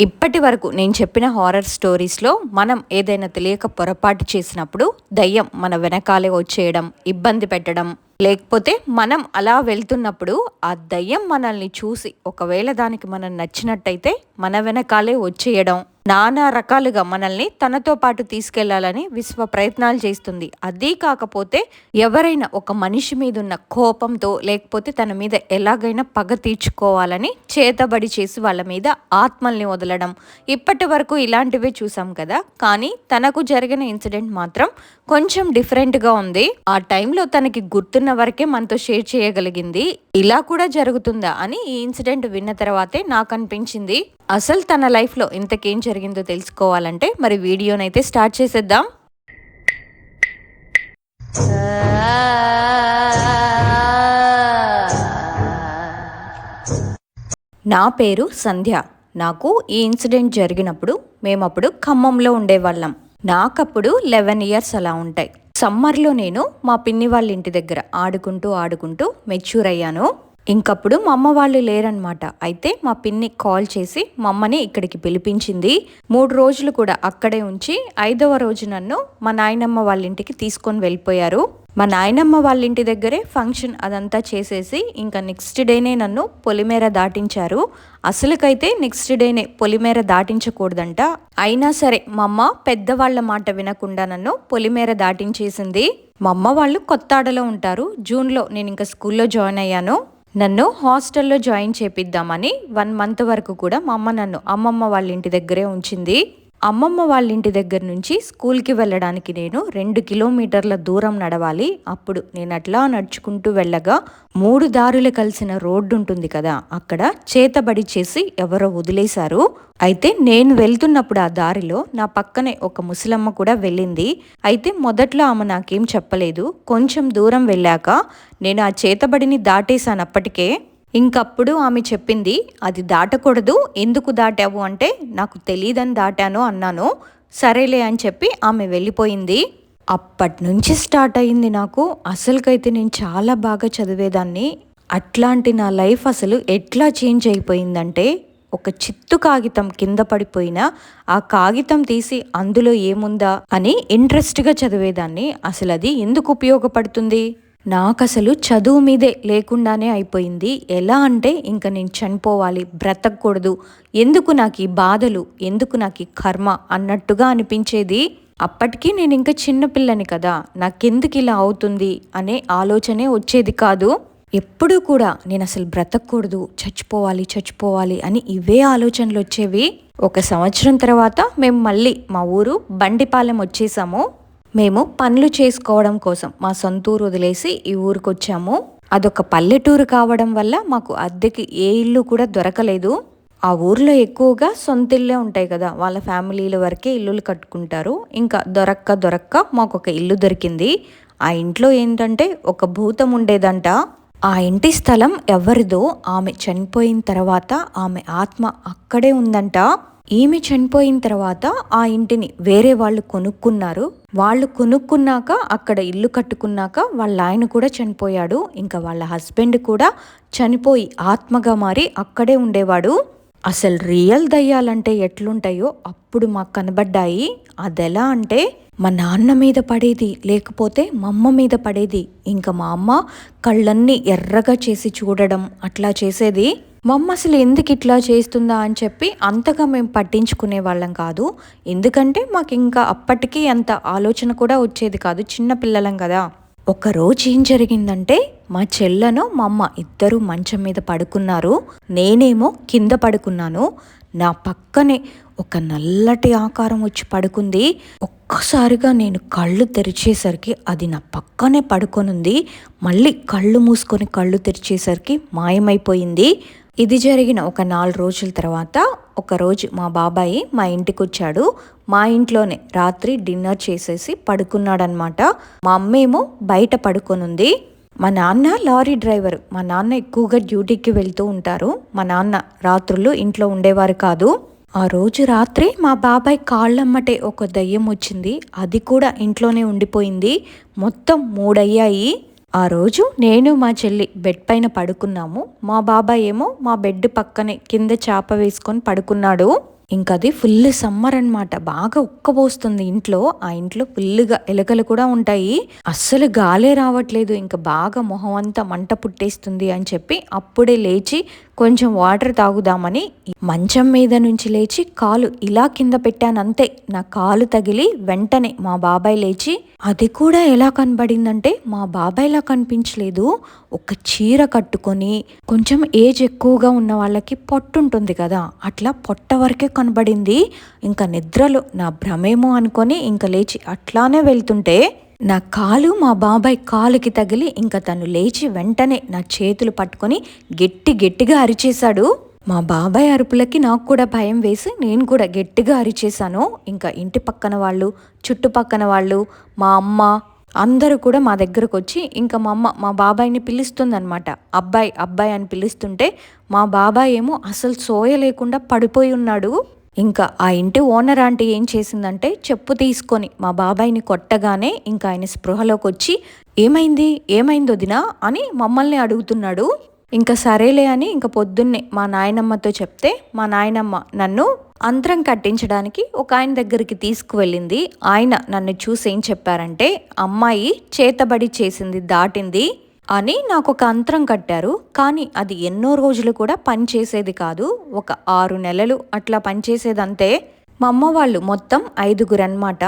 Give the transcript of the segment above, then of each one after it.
ఇప్పటి వరకు నేను చెప్పిన హారర్ స్టోరీస్లో మనం ఏదైనా తెలియక పొరపాటు చేసినప్పుడు దయ్యం మన వెనకాలే వచ్చేయడం ఇబ్బంది పెట్టడం లేకపోతే మనం అలా వెళ్తున్నప్పుడు ఆ దయ్యం మనల్ని చూసి ఒకవేళ దానికి మనం నచ్చినట్టయితే మన వెనకాలే వచ్చేయడం. నానా రకాలుగా మనల్ని తనతో పాటు తీసుకెళ్ళాలని విశ్వ ప్రయత్నాలు చేస్తుంది. అదీ కాకపోతే ఎవరైనా ఒక మనిషి మీద ఉన్న కోపంతో లేకపోతే తన మీద ఎలాగైనా పగ తీర్చుకోవాలని చేతబడి చేసి వాళ్ళ మీద ఆత్మల్ని వదలడం. ఇప్పటి వరకు ఇలాంటివే చూసాం కదా. కానీ తనకు జరిగిన ఇన్సిడెంట్ మాత్రం కొంచెం డిఫరెంట్గా ఉంది. ఆ టైంలో తనకి గుర్తున్న వరకే మనతో షేర్ చేయగలిగింది. ఇలా కూడా జరుగుతుందా అని ఈ ఇన్సిడెంట్ విన్న తర్వాతే నాకు అనిపించింది. అసలు తన లైఫ్లో ఇంతకేం జరిగిందో తెలుసుకోవాలంటే మరి వీడియోనైతే స్టార్ట్ చేసేద్దాం. నా పేరు సంధ్య. నాకు ఈ ఇన్సిడెంట్ జరిగినప్పుడు మేమప్పుడు ఖమ్మంలో ఉండేవాళ్ళం. నాకప్పుడు లెవెన్ ఇయర్స్ అలా ఉంటాయి. సమ్మర్లో నేను మా పిన్ని వాళ్ళ ఇంటి దగ్గర ఆడుకుంటూ ఆడుకుంటూ మెచ్యూర్ అయ్యాను. ఇంకప్పుడు మా అమ్మ వాళ్ళు లేరనమాట అయితే మా పిన్ని కాల్ చేసి మా అమ్మని ఇక్కడికి పిలిపించింది. మూడు రోజులు కూడా అక్కడే ఉంచి ఐదవ రోజు నన్ను మా నాయనమ్మ వాళ్ళ ఇంటికి తీసుకొని వెళ్ళిపోయారు. మా నాయనమ్మ వాళ్ళ ఇంటి దగ్గరే ఫంక్షన్ అదంతా చేసేసి ఇంకా నెక్స్ట్ డేనే నన్ను పొలిమేర దాటించారు. అసలుకైతే నెక్స్ట్ డేనే పొలిమేర దాటించకూడదంట. అయినా సరే మా అమ్మ పెద్దవాళ్ళ మాట వినకుండా నన్ను పొలిమేర దాటించేసింది. మా అమ్మ వాళ్ళు కొత్తాడలో ఉంటారు. జూన్లో నేను ఇంకా స్కూల్లో జాయిన్ అయ్యాను. నన్ను హాస్టల్లో జాయిన్ చేపిద్దామని వన్ మంత్ వరకు కూడా మా అమ్మ నన్ను అమ్మమ్మ వాళ్ళ ఇంటి దగ్గరే ఉంచింది. అమ్మమ్మ వాళ్ళ ఇంటి దగ్గర నుంచి స్కూల్కి వెళ్ళడానికి నేను రెండు కిలోమీటర్ల దూరం నడవాలి. అప్పుడు నేను అట్లా నడుచుకుంటూ వెళ్ళగా మూడు దారులు కలిసిన రోడ్డు ఉంటుంది కదా అక్కడ చేతబడి చేసి ఎవరో వదిలేశారు. అయితే నేను వెళ్తున్నప్పుడు ఆ దారిలో నా పక్కనే ఒక ముసలమ్మ కూడా వెళ్ళింది. అయితే మొదట్లో ఆమె నాకేం చెప్పలేదు. కొంచెం దూరం వెళ్ళాక నేను ఆ చేతబడిని దాటేశాను అప్పటికే ఇంకప్పుడు ఆమె చెప్పింది అది దాటకూడదు. ఎందుకు దాటావు అంటే నాకు తెలియదని దాటాను అన్నాను. సరేలే అని చెప్పి ఆమె వెళ్ళిపోయింది. అప్పటి నుంచి స్టార్ట్ అయింది నాకు. అసలుకైతే నేను చాలా బాగా చదివేదాన్ని. అట్లాంటి నా లైఫ్ అసలు ఎట్లా చేంజ్ అయిపోయిందంటే ఒక చిత్తు కాగితం కింద పడిపోయినా ఆ కాగితం తీసి అందులో ఏముందా అని ఇంట్రెస్ట్గా చదివేదాన్ని. అసలు అది ఎందుకు ఉపయోగపడుతుంది? నాకు అసలు చదువు మీదే లేకుండానే అయిపోయింది. ఎలా అంటే ఇంకా నేను చనిపోవాలి బ్రతకూడదు ఎందుకు నాకు ఈ బాధలు? ఎందుకు నాకు ఈ కర్మ? అన్నట్టుగా అనిపించేది. అప్పటికీ నేను ఇంకా చిన్నపిల్లని కదా నాకెందుకు ఇలా అవుతుంది అనే ఆలోచనే వచ్చేది కాదు. ఎప్పుడూ కూడా నేను అసలు బ్రతకూడదు చచ్చిపోవాలి చచ్చిపోవాలి అని ఇవే ఆలోచనలు వచ్చేవి. ఒక సంవత్సరం తర్వాత మేము మళ్ళీ మా ఊరు బండిపాలెం వచ్చేసాము. మేము పనులు చేసుకోవడం కోసం మా సొంతూరు వదిలేసి ఈ ఊరికి వచ్చాము అదొక పల్లెటూరు కావడం వల్ల మాకు అద్దెకి ఏ ఇల్లు కూడా దొరకలేదు. ఆ ఊర్లో ఎక్కువగా సొంత ఇల్లే ఉంటాయి కదా వాళ్ళ ఫ్యామిలీల వరకే ఇల్లులు కట్టుకుంటారు. ఇంకా దొరక్క దొరక్క మాకు ఒక ఇల్లు దొరికింది. ఆ ఇంట్లో ఏంటంటే ఒక భూతం ఉండేదంట. ఆ ఇంటి స్థలం ఎవరిదో ఆమె చనిపోయిన తర్వాత ఆమె ఆత్మ అక్కడే ఉందంట. ఈమె చనిపోయిన తర్వాత ఆ ఇంటిని వేరే వాళ్ళు కొనుక్కున్నారు. వాళ్ళు కొనుక్కున్నాక అక్కడ ఇల్లు కట్టుకున్నాక వాళ్ళ ఆయన కూడా చనిపోయాడు. ఇంకా వాళ్ళ హస్బెండ్ కూడా చనిపోయి ఆత్మగా మారి అక్కడే ఉండేవాడు. అసలు రియల్ దయ్యాలంటే ఎట్లుంటాయో అప్పుడు మాకు కనబడ్డాయి. అదెలా అంటే మా నాన్న మీద పడేది లేకపోతే మా అమ్మ మీద పడేది. ఇంకా మా అమ్మ కళ్ళన్నీ ఎర్రగా చేసి చూడడం అట్లా చేసేది. మా అమ్మ అసలు ఎందుకు ఇట్లా చేస్తుందా అని చెప్పి అంతగా మేము పట్టించుకునే వాళ్ళం కాదు. ఎందుకంటే మాకు ఇంకా అప్పటికీ అంత ఆలోచన కూడా వచ్చేది కాదు. చిన్న పిల్లలం కదా. ఒక రోజు ఏం జరిగిందంటే మా చెల్లను మా అమ్మ ఇద్దరు మంచం మీద పడుకున్నారు. నేనేమో కింద పడుకున్నాను. నా పక్కనే ఒక నల్లటి ఆకారం వచ్చి పడుకుంది. ఒక్కసారిగా నేను కళ్ళు తెరిచేసరికి అది నా పక్కనే పడుకొనుంది. మళ్ళీ కళ్ళు మూసుకొని కళ్ళు తెరిచేసరికి మాయమైపోయింది. ఇది జరిగిన ఒక నాలుగు రోజుల తర్వాత ఒకరోజు మా బాబాయి మా ఇంటికి వచ్చాడు మా ఇంట్లోనే రాత్రి డిన్నర్ చేసేసి పడుకున్నాడనమాట మా అమ్మేమో బయట పడుకొనుంది. మా నాన్న లారీ డ్రైవర్. మా నాన్న ఎక్కువగా డ్యూటీకి వెళ్తూ ఉంటారు. మా నాన్న రాత్రులు ఇంట్లో ఉండేవారు కాదు. ఆ రోజు రాత్రి మా బాబాయ్ కాళ్ళమ్మటే ఒక దయ్యం వచ్చింది. అది కూడా ఇంట్లోనే ఉండిపోయింది. మొత్తం మూడయ్యాయి. ఆ రోజు నేను మా చెల్లి బెడ్ పైన పడుకున్నాము. మా బాబాయ్ ఏమో మా బెడ్ పక్కనే కింద చేప వేసుకొని పడుకున్నాడు. ఇంకా అది ఫుల్ సమ్మర్ అనమాట బాగా ఉక్కబోస్తుంది ఇంట్లో. ఆ ఇంట్లో ఫుల్గా ఎలుకలు కూడా ఉంటాయి. అస్సలు గాలే రావట్లేదు. ఇంకా బాగా మొహం అంతా మంట పుట్టేస్తుంది అని చెప్పి అప్పుడే లేచి కొంచెం వాటర్ తాగుదామని మంచం మీద నుంచి లేచి కాలు ఇలా కింద పెట్టాను అంతే నా కాలు తగిలి వెంటనే మా బాబాయ్ లేచి అది కూడా ఎలా కనబడిందంటే మా బాబాయ్లా కనిపించలేదు. ఒక చీర కట్టుకొని కొంచెం ఏజ్ ఎక్కువగా ఉన్న వాళ్ళకి పొట్టు ఉంటుంది కదా అట్లా పొట్ట వరకే కనబడింది. ఇంకా నిద్రలో నా భ్రమేమో అనుకొని ఇంకా లేచి అట్లానే వెళ్తుంటే నా కాలు మా బాబాయ్ కాలుకి తగిలి ఇంకా తను లేచి వెంటనే నా చేతులు పట్టుకొని గట్టి గట్టిగా అరిచేశాడు. మా బాబాయ్ అరుపులకి నాకు కూడా భయం వేసి నేను కూడా గట్టిగా అరిచేశాను. ఇంకా ఇంటి పక్కన వాళ్ళు చుట్టుపక్కన వాళ్ళు మా అమ్మ అందరూ కూడా మా దగ్గరకు వచ్చి ఇంకా మా అమ్మ మా బాబాయ్ని పిలుస్తుందనమాట అబ్బాయి అబ్బాయి అని పిలుస్తుంటే మా బాబాయ్ ఏమో అసలు సోయ లేకుండా పడిపోయి ఉన్నాడు. ఇంకా ఆ ఇంటి ఓనర్ ఆంటీ ఏం చేసిందంటే చెప్పు తీసుకొని మా బాబాయ్ని కొట్టగానే ఇంకా ఆయన స్పృహలోకి వచ్చి ఏమైంది? ఏమైంది వదినా? అని మమ్మల్ని అడుగుతున్నాడు. ఇంకా సరేలే అని ఇంకా పొద్దున్నే మా నాయనమ్మతో చెప్తే మా నాయనమ్మ నన్ను అంతరం కట్టించడానికి ఒక ఆయన దగ్గరికి తీసుకువెళ్ళింది. ఆయన నన్ను చూసి ఏం చెప్పారంటే అమ్మాయి చేతబడి చేసింది దాటింది. అని నాకు ఒక అంతరం కట్టారు. కానీ అది ఎన్నో రోజులు కూడా పనిచేసేది కాదు. ఒక ఆరు నెలలు అట్లా పనిచేసేది అంతే మా అమ్మ వాళ్ళు మొత్తం ఐదుగురు అనమాట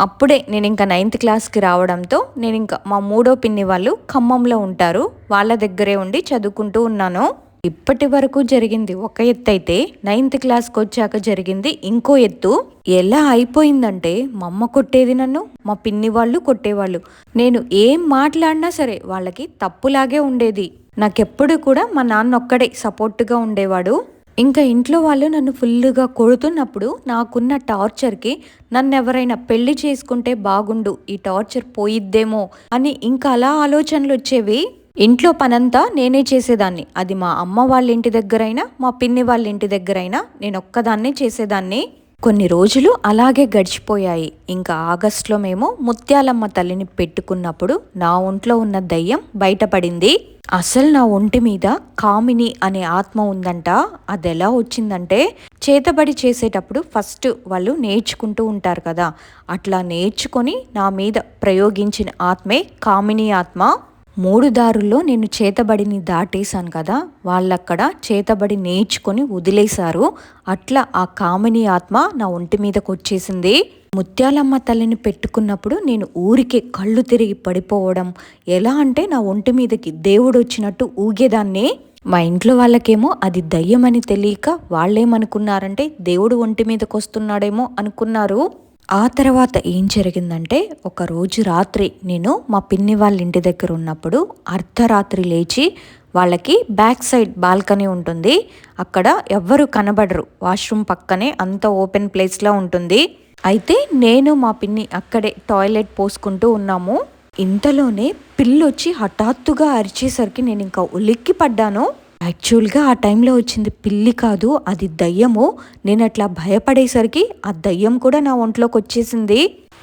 అప్పుడే నేను ఇంకా నైన్త్ క్లాస్కి రావడంతో నేను ఇంకా మా మూడో పిన్ని వాళ్ళు ఖమ్మంలో ఉంటారు. వాళ్ళ దగ్గరే ఉండి చదువుకుంటూ ఉన్నాను. ఇప్పటి వరకు జరిగింది ఒక ఎత్తు అయితే నైన్త్ క్లాస్కి వచ్చాక జరిగింది ఇంకో ఎత్తు. ఎలా అయిపోయిందంటే మా అమ్మ కొట్టేది నన్ను మా పిన్ని వాళ్ళు కొట్టేవాళ్ళు. నేను ఏం మాట్లాడినా సరే వాళ్ళకి తప్పులాగే ఉండేది. నాకెప్పుడు కూడా మా నాన్న ఒక్కడే సపోర్ట్గా ఉండేవాడు. ఇంకా ఇంట్లో వాళ్ళు నన్ను ఫుల్గా కొడుతున్నప్పుడు నాకున్న టార్చర్కి నన్ను ఎవరైనా పెళ్ళి చేసుకుంటే బాగుండు ఈ టార్చర్ పోయిద్దేమో అని ఇంకా అలా ఆలోచనలు వచ్చేవి. ఇంట్లో పనంతా నేనే చేసేదాన్ని. అది మా అమ్మ వాళ్ళ ఇంటి దగ్గరైనా మా పిన్ని వాళ్ళ ఇంటి దగ్గరైనా నేను ఒక్కదాన్నే చేసేదాన్ని. కొన్ని రోజులు అలాగే గడిచిపోయాయి. ఇంకా ఆగస్టులో మేము ముత్యాలమ్మ తల్లిని పెట్టుకున్నప్పుడు నా ఒంట్లో ఉన్న దయ్యం బయటపడింది. అసలు నా ఒంటి మీద కామిని అనే ఆత్మ ఉందంట. అది ఎలా వచ్చిందంటే చేతబడి చేసేటప్పుడు ఫస్ట్ వాళ్ళు నేర్చుకుంటూ ఉంటారు కదా. అట్లా నేర్చుకొని నా మీద ప్రయోగించిన ఆత్మే కామిని ఆత్మ. మూడు దారుల్లో నేను చేతబడిని దాటేశాను కదా వాళ్ళక్కడ చేతబడి నేర్చుకొని వదిలేశారు. అట్లా ఆ కామిని ఆత్మ నా ఒంటి మీదకు వచ్చేసింది ముత్యాలమ్మ తల్లిని పెట్టుకున్నప్పుడు నేను ఊరికే కళ్ళు తిరిగి పడిపోవడం. ఎలా అంటే నా ఒంటి మీదకి దేవుడు వచ్చినట్టు ఊగేదాన్ని. మా ఇంట్లో వాళ్ళకేమో అది దయ్యమని తెలియక వాళ్ళేమనుకున్నారంటే దేవుడు ఒంటి మీదకి వస్తున్నాడేమో అనుకున్నారు. ఆ తర్వాత ఏం జరిగిందంటే ఒక రోజు రాత్రి నేను మా పిన్ని వాళ్ళ ఇంటి దగ్గర ఉన్నప్పుడు అర్ధరాత్రి లేచి వాళ్ళకి బ్యాక్ సైడ్ బాల్కనీ ఉంటుంది. అక్కడ ఎవ్వరు కనబడరు. వాష్రూమ్ పక్కనే అంత ఓపెన్ ప్లేస్లో ఉంటుంది. అయితే నేను మా పిన్ని అక్కడే టాయిలెట్ పోసుకుంటూ ఉన్నాము. ఇంతలోనే పిల్లొచ్చి హఠాత్తుగా అరిచేసరికి నేను ఇంకా ఉలిక్కి పడ్డాను యాక్చువల్గా ఆ టైంలో వచ్చింది పిల్లి కాదు అది దయ్యము. నేను అట్లా భయపడేసరికి ఆ దయ్యం కూడా నా ఒంట్లోకి వచ్చేసింది.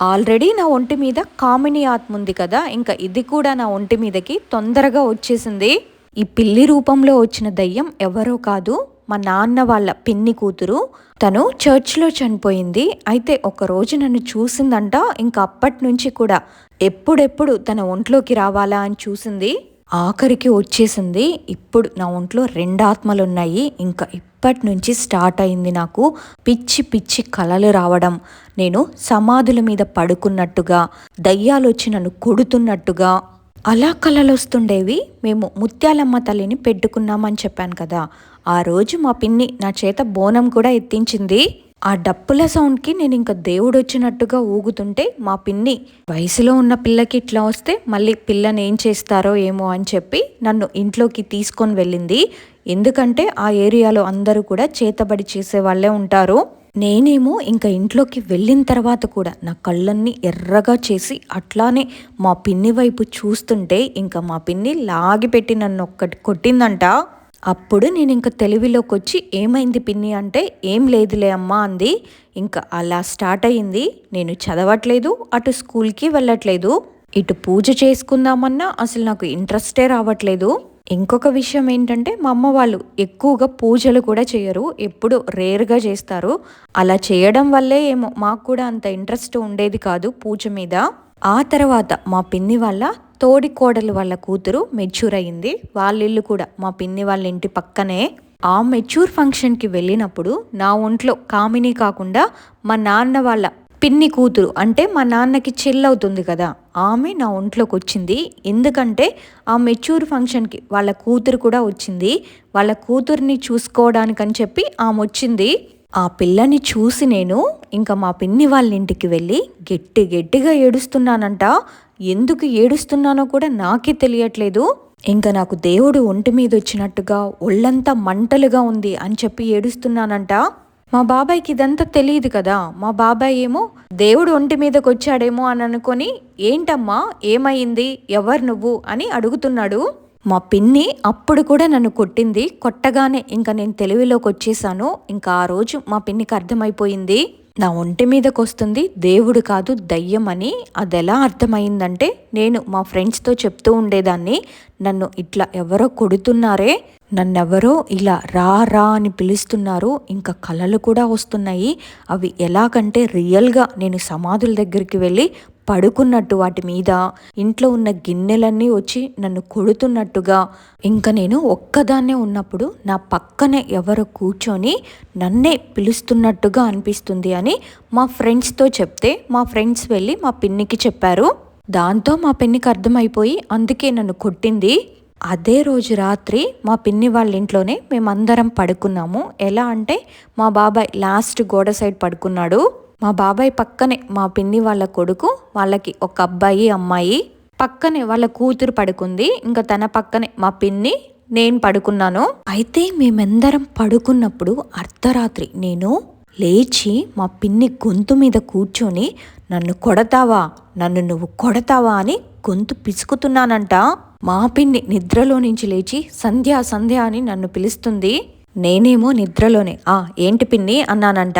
ఆల్రెడీ నా ఒంటి మీద కామిని ఆత్మ ఉంది కదా ఇంకా ఇది కూడా నా ఒంటి మీదకి తొందరగా వచ్చేసింది. ఈ పిల్లి రూపంలో వచ్చిన దయ్యం ఎవరో కాదు మా నాన్న వాళ్ళ పిన్ని కూతురు. తను చర్చ్లో చనిపోయింది. అయితే ఒక రోజు నన్ను చూసిందంట ఇంకా అప్పటి నుంచి కూడా ఎప్పుడెప్పుడు తన ఒంట్లోకి రావాలా అని చూసింది. ఆఖరికి వచ్చేసింది. ఇప్పుడు నా ఒంట్లో రెండు ఆత్మలు ఉన్నాయి ఇంకా ఇప్పటి నుంచి స్టార్ట్ అయింది నాకు పిచ్చి పిచ్చి కలలు రావడం. నేను సమాధుల మీద పడుకున్నట్టుగా దయ్యాలు వచ్చి నన్ను కొడుతున్నట్టుగా. అలా కలలు వస్తుండేవి మేము ముత్యాలమ్మ తల్లిని పెట్టుకున్నామని చెప్పాను కదా. ఆ రోజు మా పిన్ని నా చేత బోనం కూడా ఎత్తించింది. ఆ డప్పుల సౌండ్కి నేను ఇంకా దేవుడు వచ్చినట్టుగా ఊగుతుంటే మా పిన్ని వయసులో ఉన్న పిల్లకి ఇట్లా వస్తే మళ్ళీ పిల్లని ఏం చేస్తారో ఏమో అని చెప్పి నన్ను ఇంట్లోకి తీసుకొని వెళ్ళింది. ఎందుకంటే ఆ ఏరియాలో అందరూ కూడా చేతబడి చేసే వాళ్ళే ఉంటారు. నేనేమో ఇంకా ఇంట్లోకి వెళ్ళిన తర్వాత కూడా నా కళ్ళన్నీ ఎర్రగా చేసి అట్లానే మా పిన్ని వైపు చూస్తుంటే ఇంకా మా పిన్ని లాగిపెట్టి నన్ను ఒక్కటి కొట్టిందంట. అప్పుడు నేను ఇంకా తెలివిలోకి వచ్చి ఏమైంది పిన్ని అంటే ఏం లేదులే అమ్మా అంది. ఇంకా అలా స్టార్ట్ అయ్యింది. నేను చదవట్లేదు అటు స్కూల్కి వెళ్ళట్లేదు. ఇటు పూజ చేసుకుందామన్నా అసలు నాకు ఇంట్రెస్టే రావట్లేదు. ఇంకొక విషయం ఏంటంటే మా అమ్మ వాళ్ళు ఎక్కువగా పూజలు కూడా చేయరు ఎప్పుడు రేర్గా చేస్తారు. అలా చేయడం వల్లే ఏమో మాకు కూడా అంత ఇంట్రెస్ట్ ఉండేది కాదు పూజ మీద. ఆ తర్వాత మా పిన్ని వాళ్ళ తోడి కోడలు వాళ్ళ కూతురు మెచ్యూర్ అయింది. వాళ్ళ ఇల్లు కూడా మా పిన్ని వాళ్ళ ఇంటి పక్కనే. ఆ మెచ్యూర్ ఫంక్షన్కి వెళ్ళినప్పుడు నా ఒంట్లో కామిని కాకుండా మా నాన్న వాళ్ళ పిన్ని కూతురు అంటే మా నాన్నకి చెల్లవుతుంది కదా ఆమె నా ఒంట్లోకి వచ్చింది. ఎందుకంటే ఆ మెచ్యూర్ ఫంక్షన్కి వాళ్ళ కూతురు కూడా వచ్చింది. వాళ్ళ కూతుర్ని చూసుకోవడానికని చెప్పి ఆమె వచ్చింది. ఆ పిల్లని చూసి నేను ఇంకా మా పిన్ని వాళ్ళ ఇంటికి వెళ్ళి గట్టి గట్టిగా ఏడుస్తున్నానంట. ఎందుకు ఏడుస్తున్నానో కూడా నాకే తెలియట్లేదు. ఇంకా నాకు దేవుడు ఒంటి మీద వచ్చినట్టుగా ఒళ్ళంతా మంటలుగా ఉంది అని చెప్పి ఏడుస్తున్నానంట. మా బాబాయ్కి ఇదంతా తెలియదు కదా. మా బాబాయ్ ఏమో దేవుడు ఒంటి మీదకి వచ్చాడేమో అని అనుకొని ఏంటమ్మా? ఏమైంది? ఎవరు నువ్వు? అని అడుగుతున్నాడు. మా పిన్ని అప్పుడు కూడా నన్ను కొట్టింది. కొట్టగానే ఇంకా నేను తెలివిలోకి వచ్చేసాను. ఇంకా ఆ రోజు మా పిన్నికి అర్థమైపోయింది. నా ఒంటి మీదకి వస్తుంది. దేవుడు కాదు దయ్యం అని. అది ఎలా అర్థమైందంటే నేను మా ఫ్రెండ్స్తో చెప్తూ ఉండేదాన్ని. నన్ను ఇట్లా ఎవరో కొడుతున్నారే. నన్నెవరో ఇలా రా రా అని పిలుస్తున్నారు. ఇంకా కళలు కూడా వస్తున్నాయి. అవి ఎలాగంటే రియల్గా నేను సమాధుల దగ్గరికి వెళ్ళి పడుకున్నట్టు వాటి మీద ఇంట్లో ఉన్న గిన్నెలన్నీ వచ్చి నన్ను కొడుతున్నట్టుగా. ఇంకా నేను ఒక్కదాన్నే ఉన్నప్పుడు నా పక్కనే ఎవరు కూర్చొని నన్నే పిలుస్తున్నట్టుగా అనిపిస్తుంది అని మా ఫ్రెండ్స్తో చెప్తే మా ఫ్రెండ్స్ వెళ్ళి మా పిన్నికి చెప్పారు. దాంతో మా పిన్నికి అర్థమైపోయి అందుకే నన్ను కొట్టింది. అదే రోజు రాత్రి మా పిన్ని వాళ్ళ ఇంట్లోనే మేమందరం పడుకున్నాము. ఎలా అంటే మా బాబాయ్ లాస్ట్ గోడ సైడ్ పడుకున్నాడు. మా బాబాయ్ పక్కనే మా పిన్ని వాళ్ళ కొడుకు వాళ్ళకి ఒక అబ్బాయి అమ్మాయి. పక్కనే వాళ్ళ కూతురు పడుకుంది. ఇంకా తన పక్కనే మా పిన్ని నేను పడుకున్నాను. అయితే మేమందరం పడుకున్నప్పుడు అర్ధరాత్రి నేను లేచి మా పిన్ని గొంతు మీద కూర్చొని నన్ను కొడతావా? నన్ను నువ్వు కొడతావా? అని గొంతు పిసుకుతున్నానంట. మా పిన్ని నిద్రలో నుంచి లేచి సంధ్య సంధ్య అని నన్ను పిలుస్తుంది. నేనేమో నిద్రలోనే ఆ ఏంటి పిన్ని? అన్నానంట.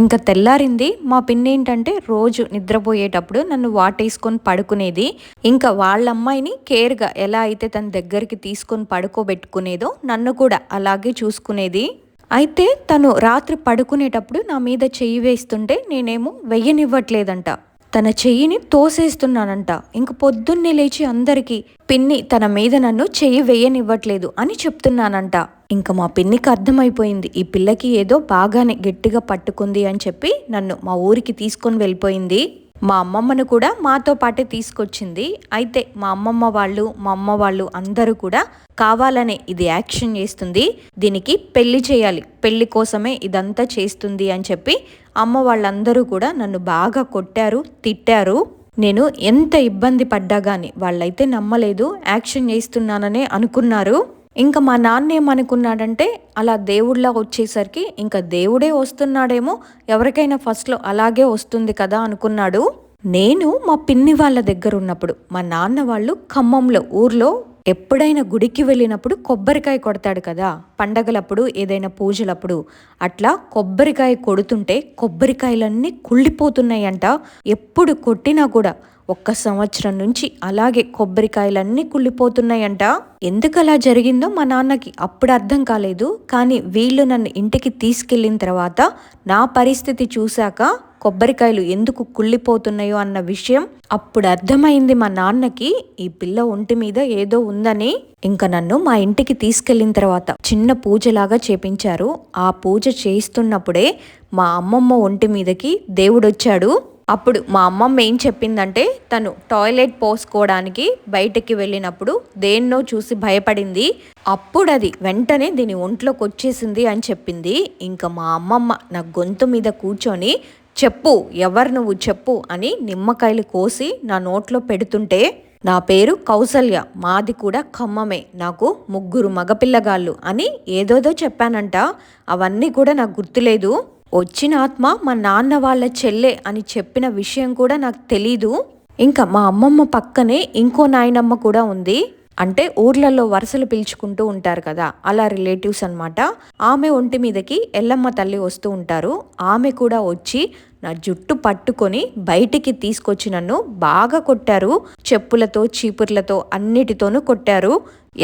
ఇంకా తెల్లారింది మా పిన్ని ఏంటంటే రోజు నిద్రపోయేటప్పుడు నన్ను వాటేసుకొని పడుకునేది. ఇంకా వాళ్ళ అమ్మాయిని కేర్గా ఎలా అయితే తన దగ్గరికి తీసుకొని పడుకోబెట్టుకునేదో నన్ను కూడా అలాగే చూసుకునేది. అయితే తను రాత్రి పడుకునేటప్పుడు నా మీద చెయ్యి వేస్తుంటే నేనేమో వెయ్యనివ్వట్లేదంట. తన చెయ్యిని తోసేస్తున్నానంట. ఇంక పొద్దున్నే లేచి అందరికీ పిన్ని తన మీద నన్ను చెయ్యి వేయనివ్వట్లేదు అని చెప్తున్నానంట. ఇంకా మా పిన్నికి అర్థమైపోయింది. ఈ పిల్లకి ఏదో బాగానే గట్టిగా పట్టుకుంది అని చెప్పి నన్ను మా ఊరికి తీసుకొని వెళ్ళిపోయింది. మా అమ్మమ్మను కూడా మాతో పాటే తీసుకొచ్చింది. అయితే మా అమ్మమ్మ వాళ్ళు మా అమ్మ వాళ్ళు అందరూ కూడా కావాలనే ఇది యాక్షన్ చేస్తుంది. దీనికి పెళ్ళి చేయాలి. పెళ్ళి కోసమే ఇదంతా చేస్తుంది అని చెప్పి అమ్మ వాళ్ళందరూ కూడా నన్ను బాగా కొట్టారు తిట్టారు. నేను ఎంత ఇబ్బంది పడ్డా కానీ వాళ్ళైతే నమ్మలేదు. యాక్షన్ చేస్తున్నాననే అనుకున్నారు. ఇంకా మా నాన్న ఏమనుకున్నాడంటే అలా దేవుడిలా వచ్చేసరికి ఇంకా దేవుడే వస్తున్నాడేమో ఎవరికైనా ఫస్ట్లో అలాగే వస్తుంది కదా అనుకున్నాడు. నేను మా పిన్ని వాళ్ళ దగ్గర ఉన్నప్పుడు మా నాన్న వాళ్ళు ఖమ్మంలో ఊర్లో ఎప్పుడైనా గుడికి వెళ్ళినప్పుడు కొబ్బరికాయ కొడతాడు కదా. పండగలప్పుడు ఏదైనా పూజలప్పుడు. అట్లా కొబ్బరికాయ కొడుతుంటే కొబ్బరికాయలన్నీ కుళ్ళిపోతున్నాయంట. ఎప్పుడు కొట్టినా కూడా ఒక్క సంవత్సరం నుంచి అలాగే కొబ్బరికాయలన్నీ కుళ్ళిపోతున్నాయంట. ఎందుకు అలా జరిగిందో మా నాన్నకి అప్పుడు అర్థం కాలేదు. కానీ వీళ్ళు నన్ను ఇంటికి తీసుకెళ్ళిన తర్వాత నా పరిస్థితి చూశాక కొబ్బరికాయలు ఎందుకు కుళ్ళిపోతున్నాయో అన్న విషయం అప్పుడు అర్థమైంది మా నాన్నకి ఈ పిల్ల ఒంటి మీద ఏదో ఉందని. ఇంకా నన్ను మా ఇంటికి తీసుకెళ్ళిన తర్వాత చిన్న పూజలాగా చేపించారు. ఆ పూజ చేయిస్తున్నప్పుడే మా అమ్మమ్మ ఒంటి మీదకి దేవుడొచ్చాడు. అప్పుడు మా అమ్మమ్మ ఏం చెప్పిందంటే తను టాయిలెట్ పోసుకోవడానికి బయటకి వెళ్ళినప్పుడు దేన్నో చూసి భయపడింది. అప్పుడు అది వెంటనే దీని ఒంట్లోకి వచ్చేసింది అని చెప్పింది. ఇంకా మా అమ్మమ్మ నా గొంతు మీద కూర్చొని చెప్పు ఎవరు నువ్వు చెప్పు అని నిమ్మకాయలు కోసి నా నోట్లో పెడుతుంటే నా పేరు కౌసల్య మాది కూడా ఖమ్మమే నాకు ముగ్గురు మగపిల్లగాళ్ళు అని ఏదోదో చెప్పానంట. అవన్నీ కూడా నాకు గుర్తులేదు. వచ్చిన ఆత్మ మా నాన్న వాళ్ళ చెల్లె అని చెప్పిన విషయం కూడా నాకు తెలీదు. ఇంకా మా అమ్మమ్మ పక్కనే ఇంకో నాయనమ్మ కూడా ఉంది. అంటే ఊర్లలో వరుసలు పిలుచుకుంటూ ఉంటారు కదా అలా రిలేటివ్స్ అనమాట ఆమె ఒంటి మీదకి ఎల్లమ్మ తల్లి వస్తూ ఉంటారు. ఆమె కూడా వచ్చి నా జుట్టు పట్టుకొని బయటికి తీసుకొచ్చి నన్ను బాగా కొట్టారు. చెప్పులతో చీపుర్లతో అన్నిటితోనూ కొట్టారు.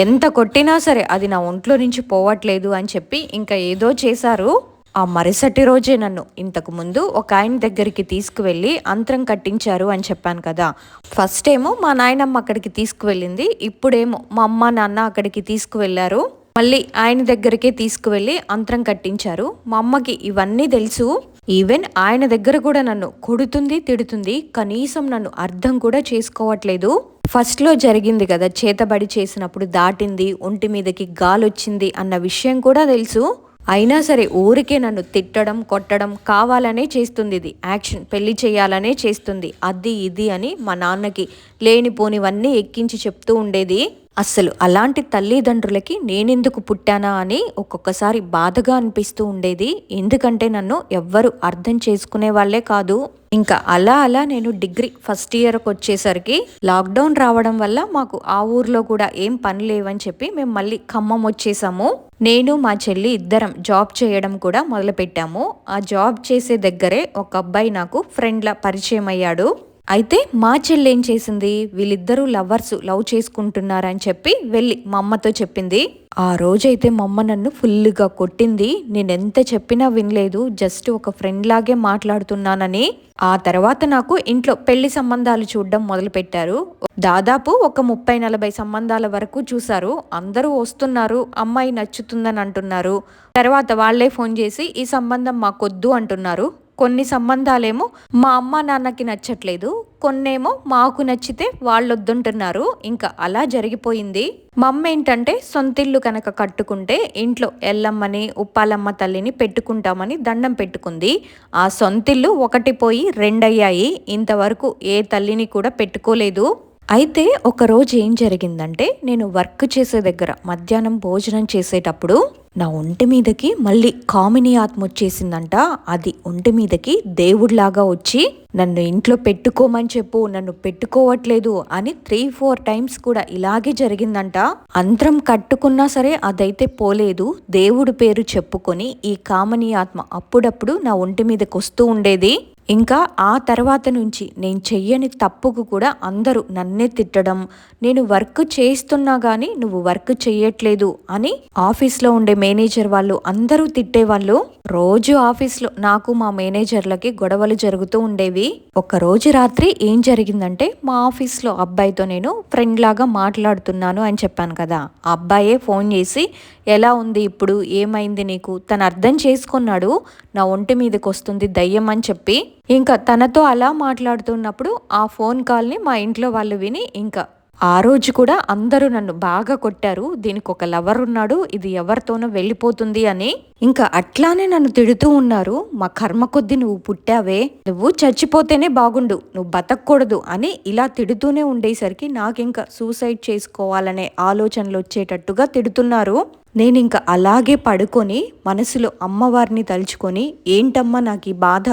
ఎంత కొట్టినా సరే అది నా ఒంట్లో నుంచి పోవట్లేదు అని చెప్పి ఇంకా ఏదో చేశారు. ఆ మరుసటి రోజే నన్ను ఇంతకు ముందు ఒక ఆయన దగ్గరికి తీసుకువెళ్ళి అంతరం కట్టించారు అని చెప్పాను కదా. ఫస్ట్ ఏమో మా నాయనమ్మ అక్కడికి తీసుకువెళ్ళింది ఇప్పుడేమో మా అమ్మ నాన్న అక్కడికి తీసుకువెళ్ళారు. మళ్ళీ ఆయన దగ్గరికే తీసుకువెళ్ళి అంతరం కట్టించారు. మా అమ్మకి ఇవన్నీ తెలుసు. ఈవెన్ ఆయన దగ్గర కూడా నన్ను కొడుతుంది తిడుతుంది కనీసం నన్ను అర్థం కూడా చేసుకోవట్లేదు. ఫస్ట్లో జరిగింది కదా చేతబడి చేసినప్పుడు దాటింది ఒంటి మీదకి గాలొచ్చింది అన్న విషయం కూడా తెలుసు. అయినా సరే ఊరికే నన్ను తిట్టడం కొట్టడం కావాలనే చేస్తుంది ఇది. యాక్షన్ పెళ్ళి చేయాలనే చేస్తుంది. అది ఇది అని మా నాన్నకి లేనిపోనివన్నీ ఎక్కించి చెప్తూ ఉండేది. అస్సలు అలాంటి తల్లిదండ్రులకి నేనెందుకు పుట్టానా అని ఒక్కొక్కసారి బాధగా అనిపిస్తూ ఉండేది. ఎందుకంటే నన్ను ఎవ్వరు అర్థం చేసుకునే వాళ్ళే కాదు. ఇంకా అలా అలా నేను డిగ్రీ ఫస్ట్ ఇయర్కి వచ్చేసరికి లాక్డౌన్ రావడం వల్ల మాకు ఆ ఊర్లో కూడా ఏం పని లేవని చెప్పి మేము మళ్ళీ ఖమ్మం వచ్చేసాము. నేను మా చెల్లి ఇద్దరం జాబ్ చేయడం కూడా మొదలుపెట్టాము. ఆ జాబ్ చేసే దగ్గరే ఒక అబ్బాయి నాకు ఫ్రెండ్లా పరిచయం అయ్యాడు. అయితే మా చెల్లెం చేసింది? వీళ్ళిద్దరూ లవర్స్ లవ్ చేసుకుంటున్నారని చెప్పి వెళ్ళి మా అమ్మతో చెప్పింది. ఆ రోజైతే మా అమ్మ నన్ను ఫుల్గా కొట్టింది. నేను ఎంత చెప్పినా వినలేదు. జస్ట్ ఒక ఫ్రెండ్ లాగే మాట్లాడుతున్నానని. ఆ తర్వాత నాకు ఇంట్లో పెళ్ళి సంబంధాలు చూడడం మొదలుపెట్టారు. దాదాపు ఒక ముప్పై నలభై సంబంధాల వరకు చూశారు. అందరూ వస్తున్నారు. అమ్మాయి నచ్చుతుందని అంటున్నారు. తర్వాత వాళ్ళే ఫోన్ చేసి ఈ సంబంధం మాకొద్దు అంటున్నారు. కొన్ని సంబంధాలేమో మా అమ్మ నాన్నకి నచ్చట్లేదు కొన్నేమో మాకు నచ్చితే వాళ్ళు వద్దుంటున్నారు ఇంకా అలా జరిగిపోయింది. మా అమ్మ ఏంటంటే సొంతిల్లు కనుక కట్టుకుంటే ఇంట్లో ఎల్లమ్మని ఉప్పాలమ్మ తల్లిని పెట్టుకుంటామని దండం పెట్టుకుంది. ఆ సొంతిల్లు ఒకటి పోయి రెండయ్యాయి. ఇంతవరకు ఏ తల్లిని కూడా పెట్టుకోలేదు. అయితే ఒకరోజు ఏం జరిగిందంటే నేను వర్క్ చేసే దగ్గర మధ్యాహ్నం భోజనం చేసేటప్పుడు నా ఒంటి మీదకి మళ్ళీ కామిని ఆత్మ వచ్చేసిందంట. అది ఒంటి మీదకి దేవుడిలాగా వచ్చి నన్ను ఇంట్లో పెట్టుకోమని చెప్పు నన్ను పెట్టుకోవట్లేదు అని త్రీ ఫోర్ టైమ్స్ కూడా ఇలాగే జరిగిందంట. అంతరం కట్టుకున్నా సరే అదైతే పోలేదు. దేవుడి పేరు చెప్పుకొని ఈ కామని ఆత్మ అప్పుడప్పుడు నా ఒంటి మీదకి వస్తూ ఉండేది. ఇంకా ఆ తర్వాత నుంచి నేను చెయ్యని తప్పుకు కూడా అందరూ నన్నే తిట్టడం నేను వర్క్ చేస్తున్నా కానీ నువ్వు వర్క్ చెయ్యట్లేదు అని ఆఫీస్లో ఉండే మేనేజర్ వాళ్ళు అందరూ తిట్టేవాళ్ళు. రోజు ఆఫీస్లో నాకు మా మేనేజర్లకి గొడవలు జరుగుతూ ఉండేవి. ఒకరోజు రాత్రి ఏం జరిగిందంటే మా ఆఫీస్లో అబ్బాయితో నేను ఫ్రెండ్ లాగా మాట్లాడుతున్నాను అని చెప్పాను కదా. ఆ అబ్బాయే ఫోన్ చేసి ఎలా ఉంది ఇప్పుడు? ఏమైంది నీకు? తను అర్థం చేసుకున్నాడు. నా ఒంటి మీదకి వస్తుంది దయ్యం అని చెప్పి ఇంకా తనతో అలా మాట్లాడుతున్నప్పుడు ఆ ఫోన్ కాల్ని మా ఇంట్లో వాళ్ళు విని ఇంకా ఆ రోజు కూడా అందరూ నన్ను బాగా కొట్టారు. దీనికి ఒక లవర్ ఉన్నాడు. ఇది ఎవరితోనో వెళ్ళిపోతుంది అని ఇంకా అట్లానే నన్ను తిడుతూ ఉన్నారు. మా కర్మ కొద్ది నువ్వు పుట్టావే. నువ్వు చచ్చిపోతేనే బాగుండు. నువ్వు బతకూడదు అని ఇలా తిడుతూనే ఉండేసరికి నాకింకా సూసైడ్ చేసుకోవాలనే ఆలోచనలు వచ్చేటట్టుగా తిడుతున్నారు. నేను ఇంకా అలాగే పడుకొని మనసులో అమ్మవారిని తలుచుకొని ఏంటమ్మా నాకు ఈ బాధ?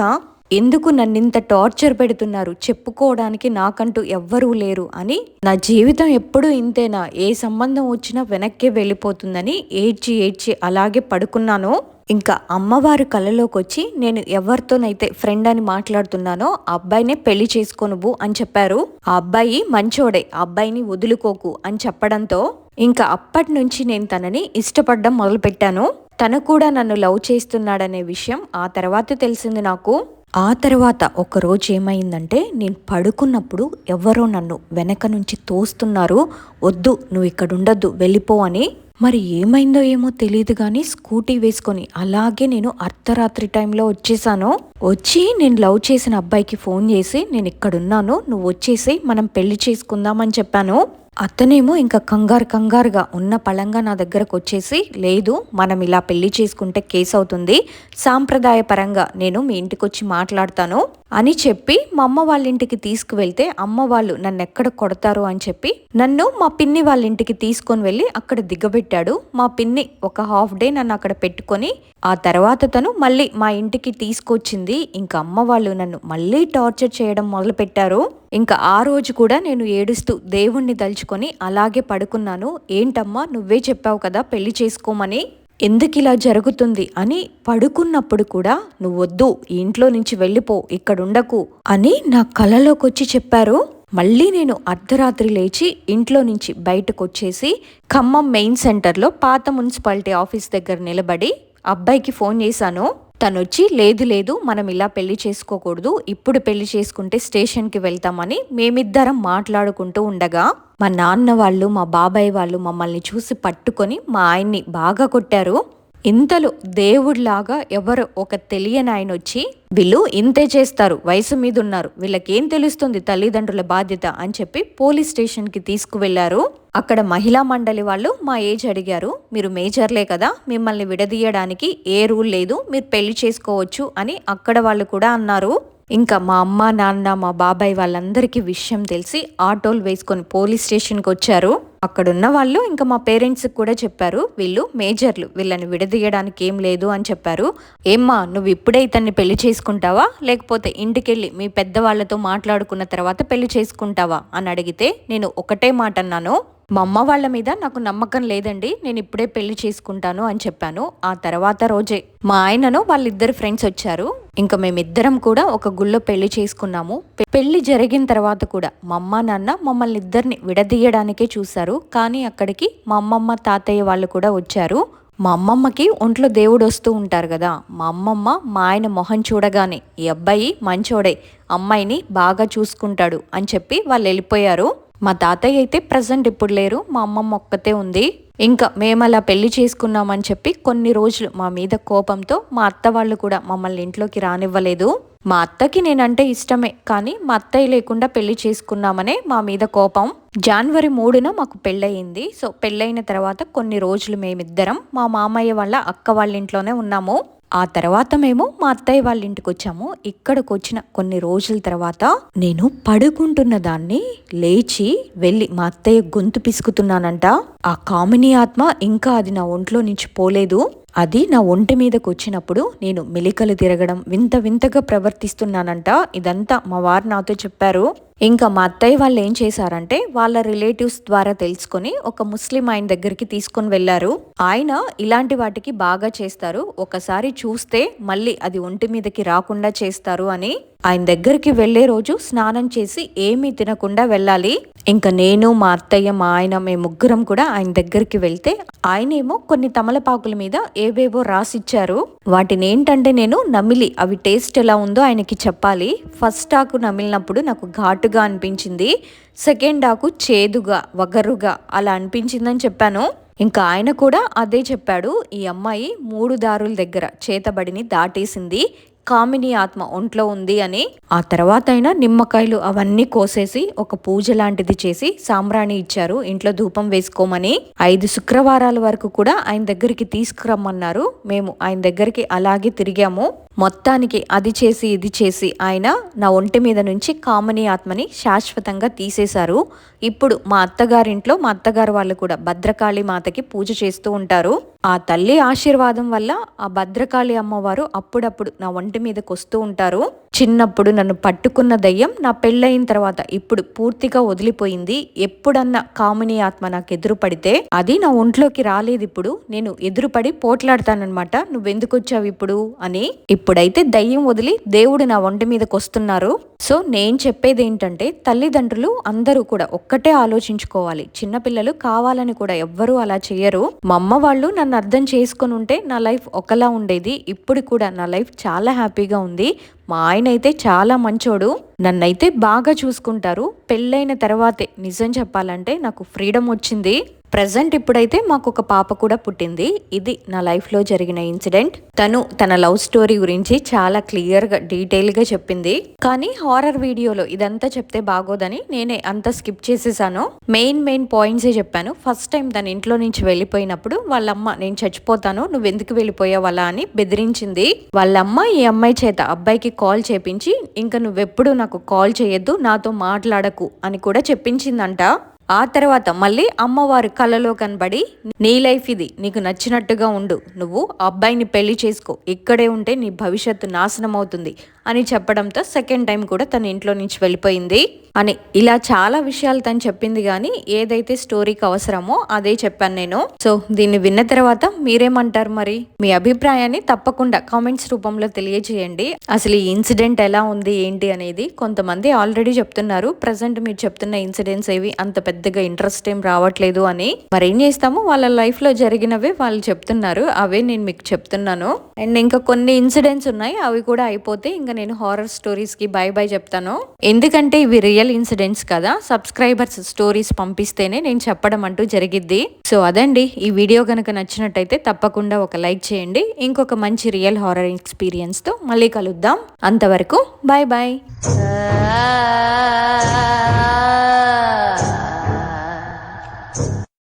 ఎందుకు నన్నింత టార్చర్ పెడుతున్నారు? చెప్పుకోవడానికి నాకంటూ ఎవ్వరూ లేరు అని. నా జీవితం ఎప్పుడూ ఇంతేనా? ఏ సంబంధం వచ్చినా వెనక్కే వెళ్ళిపోతుందని ఏడ్చి ఏడ్చి అలాగే పడుకున్నాను. ఇంకా అమ్మవారు కళ్ళలోకి వచ్చి నేను ఎవరితోనైతే ఫ్రెండ్ అని మాట్లాడుతున్నానో ఆ అబ్బాయినే పెళ్ళి చేసుకోనువు అని చెప్పారు. ఆ అబ్బాయి మంచోడే. ఆ అబ్బాయిని వదులుకోకు అని చెప్పడంతో ఇంకా అప్పటి నుంచి నేను తనని ఇష్టపడడం మొదలుపెట్టాను. తను కూడా నన్ను లవ్ చేస్తున్నాడనే విషయం ఆ తర్వాత తెలిసింది నాకు. ఆ తర్వాత ఒక రోజు ఏమైందంటే నేను పడుకున్నప్పుడు ఎవరో నన్ను వెనక నుంచి తోస్తున్నారు. వద్దు నువ్వు ఇక్కడుండద్దు వెళ్ళిపో అని. మరి ఏమైందో ఏమో తెలియదు కానీ స్కూటీ వేసుకొని అలాగే నేను అర్ధరాత్రి టైంలో వచ్చేసాను. వచ్చి నేను లవ్ చేసిన అబ్బాయికి ఫోన్ చేసి నేను ఇక్కడున్నాను నువ్వు వచ్చేసి మనం పెళ్ళి చేసుకుందామని చెప్పాను. అతనేమో ఇంకా కంగారు కంగారుగా ఉన్న పళంగా నా దగ్గరకు వచ్చేసి లేదు మనం ఇలా పెళ్ళి చేసుకుంటే కేసు అవుతుంది సాంప్రదాయ పరంగా నేను మీ ఇంటికి వచ్చి మాట్లాడతాను. అని చెప్పి మా అమ్మ వాళ్ళ ఇంటికి తీసుకువెళ్తే అమ్మ వాళ్ళు నన్ను ఎక్కడ కొడతారు అని చెప్పి నన్ను మా పిన్ని వాళ్ళ ఇంటికి తీసుకొని వెళ్ళి అక్కడ దిగబెట్టాడు. మా పిన్ని ఒక హాఫ్ డే నన్ను అక్కడ పెట్టుకొని ఆ తర్వాత తను మళ్ళీ మా ఇంటికి తీసుకొచ్చింది. ఇంకా అమ్మ వాళ్ళు నన్ను మళ్ళీ టార్చర్ చేయడం మొదలుపెట్టారు. ఇంకా ఆ రోజు కూడా నేను ఏడుస్తూ దేవుణ్ణి తలుచుకొని అలాగే పడుకున్నాను. ఏంటమ్మా నువ్వే చెప్పావు కదా పెళ్ళి చేసుకోమని. ఎందుకు ఇలా జరుగుతుంది అని పడుకున్నప్పుడు కూడా నువ్వు వద్దు ఈ ఇంట్లో నుంచి వెళ్ళిపో ఇక్కడుండకు అని నా కలలోకొచ్చి చెప్పారు. మళ్ళీ నేను అర్ధరాత్రి లేచి ఇంట్లో నుంచి బయటకు వచ్చేసి ఖమ్మం మెయిన్ సెంటర్లో పాత మున్సిపాలిటీ ఆఫీస్ దగ్గర నిలబడి అబ్బాయికి ఫోన్ చేశాను. తను వచ్చి లేదు లేదు మనం ఇలా పెళ్ళి చేసుకోకూడదు. ఇప్పుడు పెళ్ళి చేసుకుంటే స్టేషన్కి వెళ్తామని మేమిద్దరం మాట్లాడుకుంటూ ఉండగా మా నాన్న వాళ్ళు మా బాబాయ్ వాళ్ళు మమ్మల్ని చూసి పట్టుకొని మా ఆయన్ని బాగా కొట్టారు. ఇంతలో దేవుడిలాగా ఎవరు ఒక తెలియని ఆయన వచ్చి వీళ్ళు ఇంతే చేస్తారు వయసు మీద ఉన్నారు వీళ్ళకేం తెలుస్తుంది తల్లిదండ్రుల బాధ్యత అని చెప్పి పోలీస్ స్టేషన్కి తీసుకువెళ్ళారు అక్కడ మహిళా మండలి వాళ్ళు మా ఏజ్ అడిగారు మీరు మేజర్లే కదా మిమ్మల్ని విడదీయడానికి ఏ రూల్ లేదు మీరు పెళ్ళి చేసుకోవచ్చు అని అక్కడ వాళ్ళు కూడా అన్నారు. ఇంకా మా అమ్మ నాన్న మా బాబాయ్ వాళ్ళందరికీ విషయం తెలిసి ఆటోలు వేసుకొని పోలీస్ స్టేషన్కి వచ్చారు. అక్కడున్న వాళ్ళు ఇంకా మా పేరెంట్స్కి కూడా చెప్పారు. వీళ్ళు మేజర్లు వీళ్ళని విడదీయడానికి ఏం లేదు అని చెప్పారు. ఏమ్మా నువ్వు ఇప్పుడే ఇతన్ని పెళ్ళి చేసుకుంటావా? లేకపోతే ఇంటికెళ్ళి మీ పెద్దవాళ్ళతో మాట్లాడుకున్న తర్వాత పెళ్ళి చేసుకుంటావా? అని అడిగితే నేను ఒకటే మాట అన్నాను. మా అమ్మ వాళ్ళ మీద నాకు నమ్మకం లేదండి. నేను ఇప్పుడే పెళ్ళి చేసుకుంటాను అని చెప్పాను. ఆ తర్వాత రోజే మా ఆయనను వాళ్ళిద్దరు ఫ్రెండ్స్ వచ్చారు. ఇంకా మేమిద్దరం కూడా ఒక గుళ్ళో పెళ్ళి చేసుకున్నాము. పెళ్ళి జరిగిన తర్వాత కూడా మా అమ్మ నాన్న మమ్మల్ని ఇద్దరిని విడదీయడానికే చూశారు. కానీ అక్కడికి మా అమ్మమ్మ తాతయ్య వాళ్ళు కూడా వచ్చారు. మా అమ్మమ్మకి ఒంట్లో దేవుడు వస్తూ ఉంటారు కదా. మా అమ్మమ్మ మా ఆయన మొహం చూడగానే ఈ అబ్బాయి మంచోడే అమ్మాయిని బాగా చూసుకుంటాడు అని చెప్పి వాళ్ళు వెళ్ళిపోయారు. మా తాతయ్య అయితే ప్రజెంట్ ఇప్పుడు లేరు మా అమ్మమ్మ ఒక్కతే ఉంది. ఇంకా మేము అలా పెళ్ళి చేసుకున్నామని చెప్పి కొన్ని రోజులు మా మీద కోపంతో మా అత్త వాళ్ళు కూడా మమ్మల్ని ఇంట్లోకి రానివ్వలేదు. మా అత్తకి నేనంటే ఇష్టమే కానీ మా అత్తయ్య లేకుండా పెళ్ళి చేసుకున్నామనే మా మీద కోపం. జనవరి మూడున మాకు పెళ్ళయింది. సో పెళ్ళైన తర్వాత కొన్ని రోజులు మేమిద్దరం మా మామయ్య వాళ్ళ అక్క వాళ్ళ ఇంట్లోనే ఉన్నాము. ఆ తర్వాత మేము మా అత్తయ్య వాళ్ళ ఇంటికి వచ్చాము. ఇక్కడికి వచ్చిన కొన్ని రోజుల తర్వాత నేను పడుకుంటున్న దాన్ని లేచి వెళ్ళి మా అత్తయ్య గొంతు పిసుకుతున్నానంట. ఆ కామిని ఆత్మ ఇంకా అది నా ఒంట్లో నుంచి పోలేదు. అది నా ఒంటి మీదకి వచ్చినప్పుడు నేను మెలికలు తిరగడం వింత వింతగా ప్రవర్తిస్తున్నానంట. ఇదంతా మా వారు నాతో చెప్పారు. ఇంకా మా అత్తయ్య వాళ్ళు ఏం చేశారంటే వాళ్ళ రిలేటివ్స్ ద్వారా తెలుసుకొని ఒక ముస్లిం ఆయన దగ్గరికి తీసుకొని వెళ్ళారు. ఆయన ఇలాంటి వాటికి బాగా చేస్తారు. ఒకసారి చూస్తే మళ్ళీ అది ఒంటి మీదకి రాకుండా చేస్తారు అని. ఆయన దగ్గరికి వెళ్ళే రోజు స్నానం చేసి ఏమీ తినకుండా వెళ్ళాలి. ఇంకా నేను మా అత్తయ్య మా ఆయన మేము ముగ్గురం కూడా ఆయన దగ్గరికి వెళ్తే ఆయనేమో కొన్ని తమలపాకుల మీద ఏవేవో రాసిచ్చారు. వాటిని ఏంటంటే నేను నమిలి అవి టేస్ట్ ఎలా ఉందో ఆయనకి చెప్పాలి. ఫస్ట్ ఆకు నమిలినప్పుడు నాకు ఘాటుగా అనిపించింది. సెకండ్ ఆకు చేదుగా వగరుగా అలా అనిపించిందని చెప్పాను. ఇంకా ఆయన కూడా అదే చెప్పాడు. ఈ అమ్మాయి మూడు దారుల దగ్గర చేతబడిని దాటేసింది. కామిని ఆత్మ ఒంట్లో ఉంది అని ఆ తర్వాత అయినా నిమ్మకాయలు అవన్నీ కోసేసి ఒక పూజ లాంటిది చేసి సాంబ్రాణి ఇచ్చారు. ఇంట్లో ధూపం వేసుకోమని ఐదు శుక్రవారాల వరకు కూడా ఆయన దగ్గరికి తీసుకురమ్మన్నారు. మేము ఆయన దగ్గరికి అలాగే తిరిగాము. మొత్తానికి అది చేసి ఇది చేసి ఆయన నా ఒంటి మీద నుంచి కామని ఆత్మని శాశ్వతంగా తీసేశారు. ఇప్పుడు మా అత్తగారింట్లో మా అత్తగారు వాళ్ళు కూడా భద్రకాళి మాతకి పూజ చేస్తూ ఉంటారు. ఆ తల్లి ఆశీర్వాదం వల్ల ఆ భద్రకాళి అమ్మవారు అప్పుడప్పుడు నా ఒంటి మీదకి వస్తూ ఉంటారు. చిన్నప్పుడు నన్ను పట్టుకున్న దయ్యం నా పెళ్ళయిన తర్వాత ఇప్పుడు పూర్తిగా వదిలిపోయింది. ఎప్పుడన్నా కామిని ఆత్మ నాకు ఎదురు పడితే అది నా ఒంట్లోకి రాలేదు ఇప్పుడు నేను ఎదురుపడి పోట్లాడతానమాట నువ్వెందుకు వచ్చావు ఇప్పుడు? అని. ఇప్పుడైతే దయ్యం వదిలి దేవుడు నా ఒంటి మీదకి వస్తున్నారు సో నేను చెప్పేది ఏంటంటే తల్లిదండ్రులు అందరూ కూడా ఒక్కటే ఆలోచించుకోవాలి. చిన్నపిల్లలు కావాలని కూడా ఎవ్వరూ అలా చేయరు మా అమ్మ వాళ్ళు నన్ను అర్థం చేసుకొని ఉంటే నా లైఫ్ ఒకలా ఉండేది. ఇప్పుడు కూడా నా లైఫ్ చాలా హ్యాపీగా ఉంది. మా ఆయన అయితే చాలా మంచోడు. నన్నైతే బాగా చూసుకుంటారు. పెళ్ళైన తర్వాతే నిజం చెప్పాలంటే నాకు ఫ్రీడమ్ వచ్చింది. ప్రజెంట్ ఇప్పుడైతే మాకు ఒక పాప కూడా పుట్టింది. ఇది నా లైఫ్లో జరిగిన ఇన్సిడెంట్. తను తన లవ్ స్టోరీ గురించి చాలా క్లియర్గా డీటెయిల్గా చెప్పింది. కానీ హారర్ వీడియోలో ఇదంతా చెప్తే బాగోదని నేనే అంతా స్కిప్ చేసేసాను. మెయిన్ మెయిన్ పాయింట్సే చెప్పాను. ఫస్ట్ టైం తన ఇంట్లో నుంచి వెళ్ళిపోయినప్పుడు వాళ్ళమ్మ నేను చచ్చిపోతాను నువ్వు ఎందుకు వెళ్ళిపోయావు అని బెదిరించింది. వాళ్ళమ్మ ఈ అమ్మాయి చేత అబ్బాయికి కాల్ చేపించి ఇంకా నువ్వెప్పుడు నాకు కాల్ చేయొద్దు నాతో మాట్లాడకు అని కూడా చెప్పించిందంట. ఆ తర్వాత మళ్ళీ అమ్మవారు కలలో కనబడి నీ లైఫ్ ఇది నీకు నచ్చినట్టుగా ఉండు. నువ్వు అబ్బాయిని పెళ్ళి చేసుకో. ఇక్కడే ఉంటే నీ భవిష్యత్తు నాశనం అవుతుంది అని చెప్పడంతో సెకండ్ టైం కూడా తన ఇంట్లో నుంచి వెళ్ళిపోయింది. అని ఇలా చాలా విషయాలు తను చెప్పింది కానీ ఏదైతే స్టోరీకి అవసరమో అదే చెప్పాను నేను. సో దీన్ని విన్న తర్వాత మీరేమంటారు మరి? మీ అభిప్రాయాన్ని తప్పకుండా కామెంట్స్ రూపంలో తెలియజేయండి. అసలు ఈ ఇన్సిడెంట్ ఎలా ఉంది ఏంటి అనేది కొంతమంది ఆల్రెడీ చెప్తున్నారు. ప్రజెంట్ మీరు చెప్తున్న ఇన్సిడెంట్స్ ఏవి అంత పెద్ద పెద్దగా ఇంట్రెస్ట్ ఏం రావట్లేదు అని. మరి ఏం చేస్తాము? వాళ్ళ లైఫ్లో జరిగినవే వాళ్ళు చెప్తున్నారు. అవే నేను మీకు చెప్తున్నాను. అండ్ ఇంకా కొన్ని ఇన్సిడెంట్స్ ఉన్నాయి. అవి కూడా అయిపోతే ఇంకా నేను హారర్ స్టోరీస్కి బై బై చెప్తాను. ఎందుకంటే ఇవి రియల్ ఇన్సిడెంట్స్ కదా. సబ్స్క్రైబర్స్ స్టోరీస్ పంపిస్తేనే నేను చెప్పడం అంటూ జరిగిద్ది. సో అదండి. ఈ వీడియో కనుక నచ్చినట్టయితే తప్పకుండా ఒక లైక్ చేయండి. ఇంకొక మంచి రియల్ హారర్ ఎక్స్పీరియన్స్తో మళ్ళీ కలుద్దాం. అంతవరకు బాయ్ బాయ్